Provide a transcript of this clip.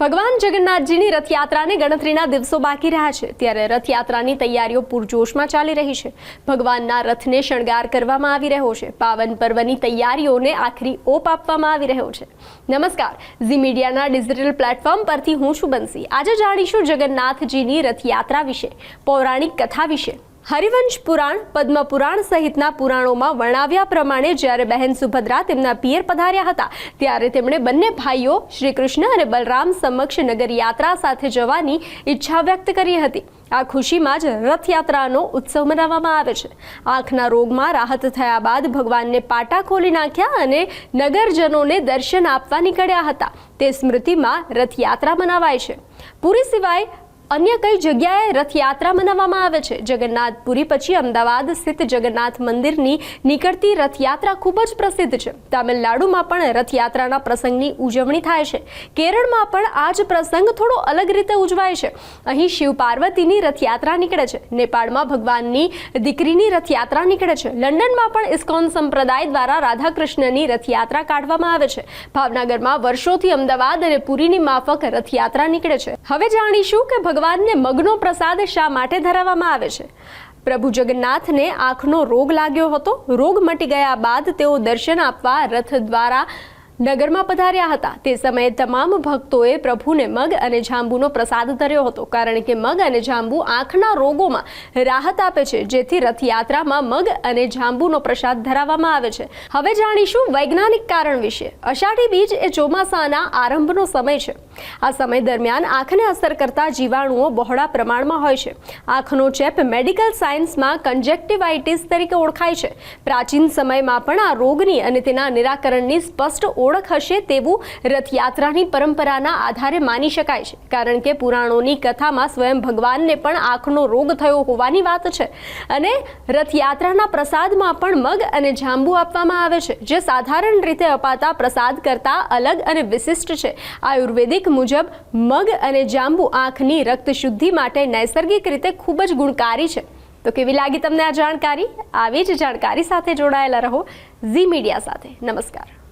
ભગવાન જગન્નાથજીની રથયાત્રાને ગણતરીના દિવસો બાકી રહ્યા છે, ત્યારે રથયાત્રાની તૈયારીઓ પૂરજોશમાં ચાલી રહી છે. ભગવાનના રથને શણગાર કરવામાં આવી રહ્યો છે. પાવન પર્વની તૈયારીઓને આખરી ઓપ આપવામાં આવી રહ્યો છે. નમસ્કાર, ઝી મીડિયાના ડિજિટલ પ્લેટફોર્મ પરથી હું છું બંસી. આજે જાણીશું જગન્નાથજીની રથયાત્રા વિશે, પૌરાણિક કથા વિશે. હરિવંશ પુરાણ, પદ્મ પુરાણ સહિતના પુરાણોમાં વર્ણવ્યા પ્રમાણે જ્યારે બહેન સુભદ્રા તેમના પિયર પધાર્યા હતા, ત્યારે તેમણે બંને ભાઈઓ શ્રી કૃષ્ણ અને બલરામ સમક્ષ નગર યાત્રા સાથે જવાની ઈચ્છા વ્યક્ત કરી હતી. આ ખુશીમાં જ રથયાત્રાનો ઉત્સવ મનાવવામાં આવે છે. આંખના રોગમાં રાહત થયા બાદ ભગવાનને પાટા ખોલી નાખ્યા અને નગરજનોને દર્શન આપવા નીકળ્યા હતા. તે સ્મૃતિમાં રથયાત્રા મનાવાય છે. પૂરી સિવાય અન્ય કઈ જગ્યાએ રથયાત્રા મનાવવામાં આવે છે? જગન્નાથપુરી પછી અમદાવાદ સ્થિત જગન્નાથ મંદિરની નીકળતી રથયાત્રા ખૂબ જ પ્રસિદ્ધ છે. તામિલનાડુમાં પણ રથયાત્રાના પ્રસંગની ઉજવણી થાય છે. કેરળમાં પણ આ જ પ્રસંગ થોડો અલગ રીતે ઉજવાય છે. અહીં શિવ પાર્વતીની રથયાત્રા નીકળે છે. નેપાળમાં ભગવાનની દીકરીની રથયાત્રા નીકળે છે. લંડનમાં પણ ઇસ્કોન સંપ્રદાય દ્વારા રાધાકૃષ્ણની રથયાત્રા કાઢવામાં આવે છે. ભાવનગરમાં વર્ષોથી અમદાવાદ અને પુરીની માફક રથયાત્રા નીકળે છે. હવે જાણીશું કે ભગવાનને મગનો પ્રસાદ શા માટે ધરાવવામાં આવે છે? પ્રભુ જગન્નાથને આંખનો રોગ લાગ્યો હતો. રોગ મટી ગયા બાદ તેઓ દર્શન આપવા રથ દ્વારા નગરમાં પધાર્યા હતા. તે સમયે તમામ ભક્તોએ પ્રભુને મગ અને જાંબુનો પ્રસાદ ધર્યો હતો. કારણ કે મગ અને જાંબુ આંખના રોગોમાં રાહત આપે છે, જેથી રથયાત્રામાં મગ અને જાંબુનો પ્રસાદ ધરાવવામાં આવે છે. હવે જાણીશું વૈજ્ઞાનિક કારણ વિશે. અષાઢી બીજ એ ચોમાસાના આરંભનો સમય છે. આ સમય દરમિયાન આંખને અસર કરતા જીવાણુઓ બહોળા પ્રમાણમાં હોય છે. આંખનો ચેપ મેડિકલ સાયન્સમાં કન્જેક્ટિવાઇટિસ તરીકે ઓળખાય છે. પ્રાચીન સમયમાં પણ આ રોગની અને તેના નિરાકરણની સ્પષ્ટ ઓળખ હશે તેવું રથયાત્રાની પરંપરાના આધારે માની શકાય છે. કારણ કે પુરાણોની કથામાં સ્વયં ભગવાનને પણ આંખનો રોગ થયો હોવાની વાત છે અને રથયાત્રાના પ્રસાદમાં પણ મગ અને જાંબુ આપવામાં આવે છે, જે સાધારણ રીતે અપાતા પ્રસાદ કરતાં અલગ અને વિશિષ્ટ છે. આયુર્વેદિક મુજબ મગ અને જાંબુ આંખની રક્ત શુદ્ધિ માટે નૈસર્ગિક રીતે ખૂબ જ ગુણકારી છે. તો કેવી લાગી તમને આ જાણકારી? આવી જ જાણકારી સાથે જોડાયેલા રહો ઝી મીડિયા સાથે. નમસ્કાર.